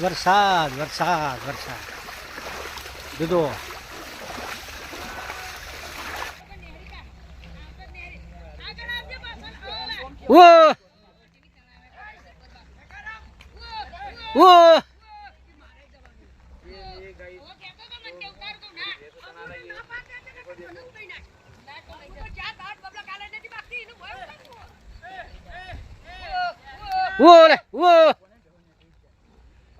વરસાદ વરસાદ વરસાદ. દીધો. ઓ ઓ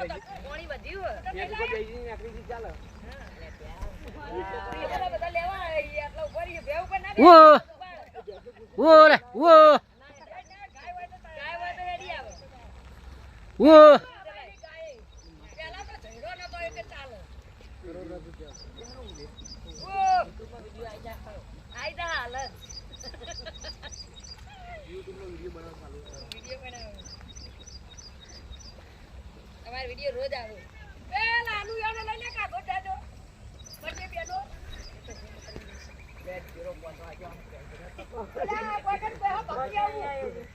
ઓ લે ઓ એક ભેંસ તણાવાની હતી ઓ લે ઓ ઓ ઓ લે ઓ ઓ તમારે વીડિયો રોજ આવે. એ લાલુ લઈને કાગો જાજો બચ્ચે બેનો. લા, કોકન બે હા પકડી આવું.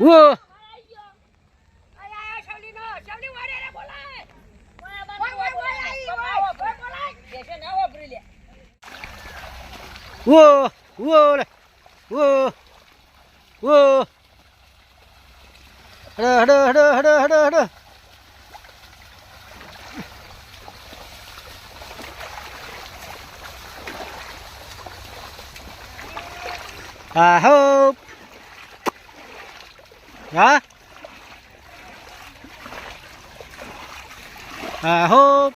ઓ! Whoa, whoa, whoa, whoa. Hada, hada, hada, hada, hada, hada. I hope. Huh? I hope.